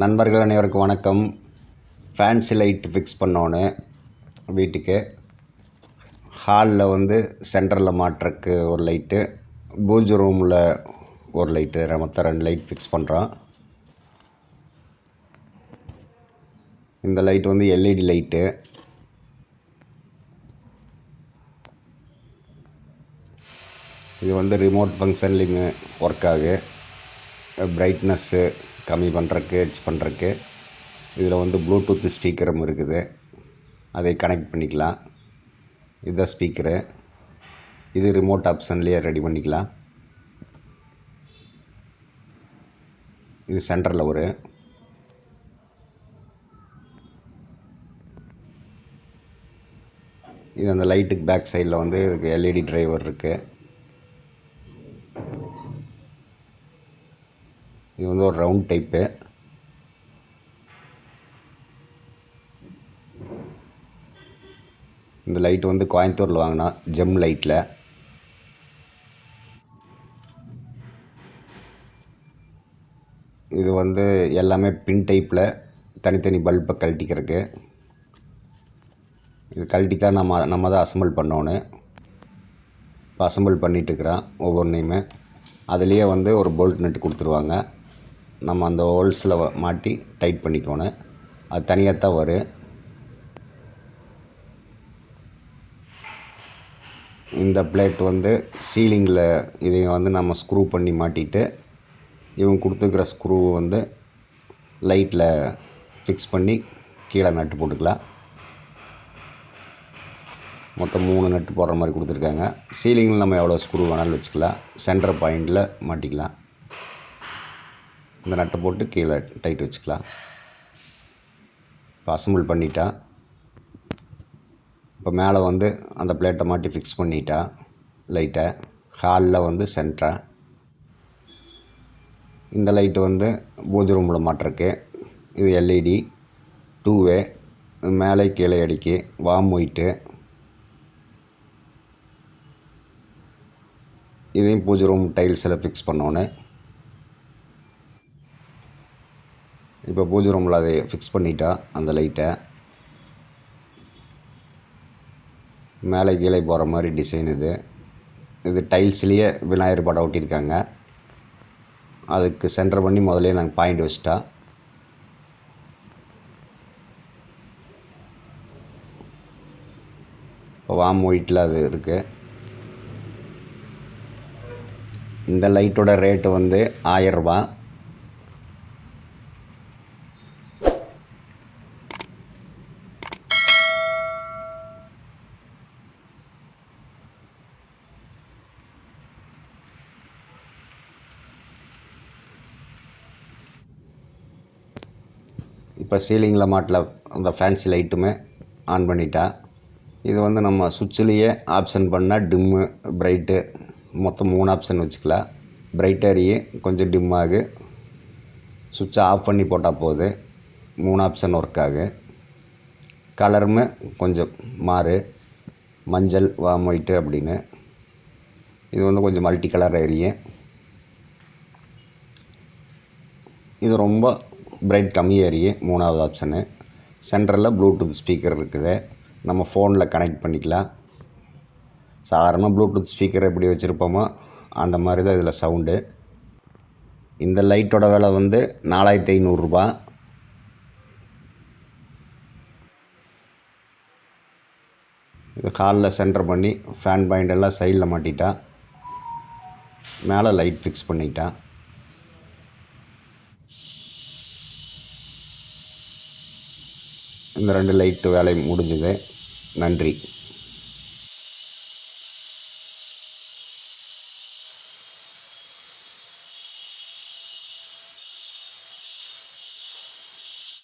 நண்பர்கள் அனைவருக்கும் வணக்கம். ஃபேன்சி லைட் ஃபிக்ஸ் பண்ணோன்னு வீட்டுக்கு. ஹாலில் வந்து சென்டரில் மாட்டுறக்கு ஒரு லைட்டு பூஜை ரூமில் ஒரு லைட்டு மொத்தம் ரெண்டு லைட் ஃபிக்ஸ் பண்ணுறோம் இந்த லைட் வந்து எல்இடி லைட்டு இது வந்து ரிமோட் ஃபங்க்ஷன்லேயுமே ஒர்க் ஆகு. பிரைட்னஸ்ஸு கம்மி பண்ணுறக்கு ஹெச் பண்ணுறக்கு இதில் வந்து ப்ளூடூத் ஸ்பீக்கரும் இருக்குது. அதை கனெக்ட் பண்ணிக்கலாம். இதுதான் ஸ்பீக்கரு இது ரிமோட் ஆப்ஷன்லேயே ரெடி பண்ணிக்கலாம். இது சென்டரில் ஒரு. இது அந்த லைட்டுக்கு பேக் சைடில் வந்து இதுக்கு எல்இடி டிரைவர் இருக்குது இது வந்து ஒரு ரவுண்ட் டைப்பு இந்த லைட் வந்து கோயம்புத்தூரில் வாங்கினா ஜெம் லைட்டில் இது வந்து எல்லாமே பின் டைப்பில் தனித்தனி பல்பை கழட்டிக்கிறதுக்கு. இது கழட்டி தான் நம்ம நம்ம தான் அசம்பிள் பண்ணோன்னு. இப்போ அசம்பிள் பண்ணிகிட்ருக்குறான் ஒவ்வொன்றையுமே அதுலேயே வந்து ஒரு போல்ட் நட்டு கொடுத்துருவாங்க. நம்ம அந்த ஹோல்ஸில் மாட்டி டைட் பண்ணிக்கணும் அது தனியாக தான் வரும். இந்த பிளேட் வந்து சீலிங்கில் இதை வந்து நம்ம ஸ்க்ரூ பண்ணி மாட்டிட்டு இவங்க கொடுத்துருக்குற ஸ்க்ரூ வந்து லைட்டில் ஃபிக்ஸ் பண்ணி கீழே நட்டு போட்டுக்கலாம். மொத்தம் மூணு நட்டு போடுற மாதிரி கொடுத்துருக்காங்க. சீலிங்கில் நம்ம எவ்வளோ ஸ்க்ரூ வேணாலும் வச்சுக்கலாம். சென்டர் பாயிண்டில் மாட்டிக்கலாம். இந்த நட்டை போட்டு கீழே டைட் வச்சுக்கலாம். இப்போ அசம்பிள் பண்ணிட்டா. இப்போ மேலே வந்து அந்த பிளேட்டை மாட்டி ஃபிக்ஸ் பண்ணிட்டா. லைட்டை ஹாலில் வந்து சென்ட்ரா இந்த லைட்டு வந்து பூஜை ரூமில் மாட்டிருக்கு. இது எல்இடி டூ வே மேலே கீழே அடிக்கி. வாம் ஒயிட்டு இதையும் பூஜை ரூம் டைல்ஸில் ஃபிக்ஸ் பண்ணோன்னு. இப்போ பூஜை ரூமில் அதை ஃபிக்ஸ் பண்ணிட்டா அந்த லைட்டை மேலே கீழே போகிற மாதிரி டிசைன் இது. இது டைல்ஸ்லேயே விநாயகர் படம் ஒட்டியிருக்காங்க. அதுக்கு சென்டர் பண்ணி முதல்ல நாங்கள் பாயிண்ட் வச்சிட்டா. இப்போ வாம் ஒயிட்டில் அது இருக்குது இந்த லைட்டோட ரேட்டு வந்து ஆயரூபா இப்போ சீலிங்கில் மாட்டில் அந்த ஃபேன்சி லைட்டுமே ஆன் பண்ணிட்டா. இது வந்து நம்ம சுவிட்சிலேயே ஆப்ஷன் பண்ணால் டிம்மு பிரைட்டு மொத்தம் மூணு ஆப்ஷன் வச்சுக்கலாம் பிரைட் எரியே கொஞ்சம் டிம் ஆகு சுவிட்சை ஆஃப் பண்ணி போட்டால் போகுது மூணு ஆப்ஷன் ஒர்க் ஆகு கலருமே கொஞ்சம் மாறு. மஞ்சள் வாம் ஒயிட்டு அப்படின்னு. இது வந்து கொஞ்சம் மல்டி கலர் எரியும் இது ரொம்ப பிரைட் கம்மி எரியும் மூணாவது ஆப்ஷனு சென்டரில் ப்ளூடூத் ஸ்பீக்கர் இருக்குது. நம்ம ஃபோனில் கனெக்ட் பண்ணிக்கலாம். சாதாரணமாக ப்ளூடூத் ஸ்பீக்கர் எப்படி வச்சுருப்போமோ அந்த மாதிரி தான் இதில் சவுண்டு இந்த லைட்டோட விலை வந்து நாலாயிரத்தி ஐநூறுரூபா இது ஹாலில் சென்டர் பண்ணி ஃபேன் பாயிண்ட் எல்லாம் சைடில் மாட்டிட்டா மேலே லைட் ஃபிக்ஸ் பண்ணிட்டான் இந்த ரெண்டு லைட்டு வேலை முடிஞ்சுது. நன்றி.